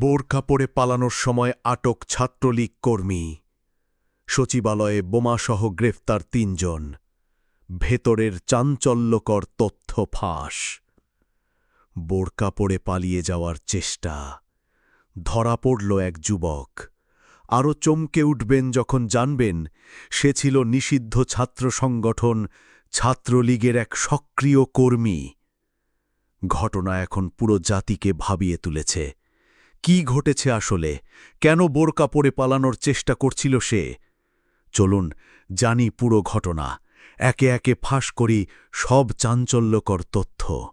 বোরকা পরে পালানোর সময় আটক ছাত্রলীগ কর্মী। সচিবালয়ে বোমাসহ গ্রেফতার তিনজন। ভেতরের চাঞ্চল্যকর তথ্য ফাঁস। বোরকা পরে পালিয়ে যাওয়ার চেষ্টা। ধরা পড়ল এক যুবক। আরও চমকে উঠবেন যখন জানবেন, সে ছিল নিষিদ্ধ ছাত্র সংগঠন, ছাত্রলীগের এক সক্রিয় কর্মী। ঘটনা এখন পুরো জাতিকে ভাবিয়ে তুলেছে। কি ঘটেছে আসলে? কেন বোরকা পরে পালানোর চেষ্টা করছিল সে? চলুন জানি পুরো ঘটনা। একে একে ফাঁস করি সব চাঞ্চল্যকর তথ্য।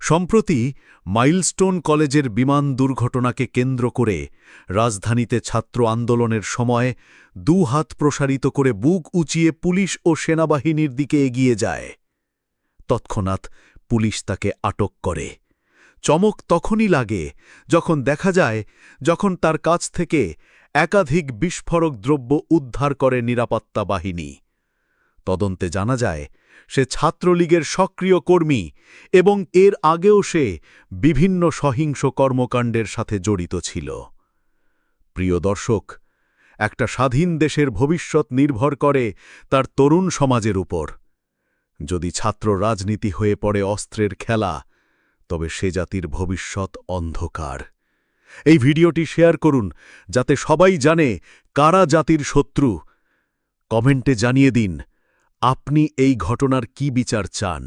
সম্প্রতি মাইলস্টোন কলেজের বিমান দুর্ঘটনাকে কেন্দ্র করে রাজধানীতে ছাত্র আন্দোলনের সময় দু হাত প্রসারিত করে বুক উঁচিয়ে পুলিশ ও সেনাবাহিনীর দিকে এগিয়ে যায়। তৎক্ষণাৎ পুলিশ তাকে আটক করে। চমক তখনই লাগে যখন দেখা যায়, যখন তার কাছ থেকে একাধিক বিস্ফোরক দ্রব্য উদ্ধার করে নিরাপত্তা বাহিনী। তদন্তে জানা যায়, সে ছাত্রলীগের সক্রিয় কর্মী এবং এর আগেও সে বিভিন্ন সহিংস কর্মকাণ্ডের সাথে জড়িত ছিল। প্রিয় দর্শক, একটা স্বাধীন দেশের ভবিষ্যৎ নির্ভর করে তার তরুণ সমাজের উপর। যদি ছাত্র রাজনীতি হয়ে পড়ে অস্ত্রের খেলা তবে সে জাতির ভবিষ্যৎ অন্ধকার। এই ভিডিওটি শেয়ার করুন, যাতে সবাই জানে কারা জাতির শত্রু। কমেন্টে জানিয়ে দিন, আপনি এই ঘটনার কি বিচার চান?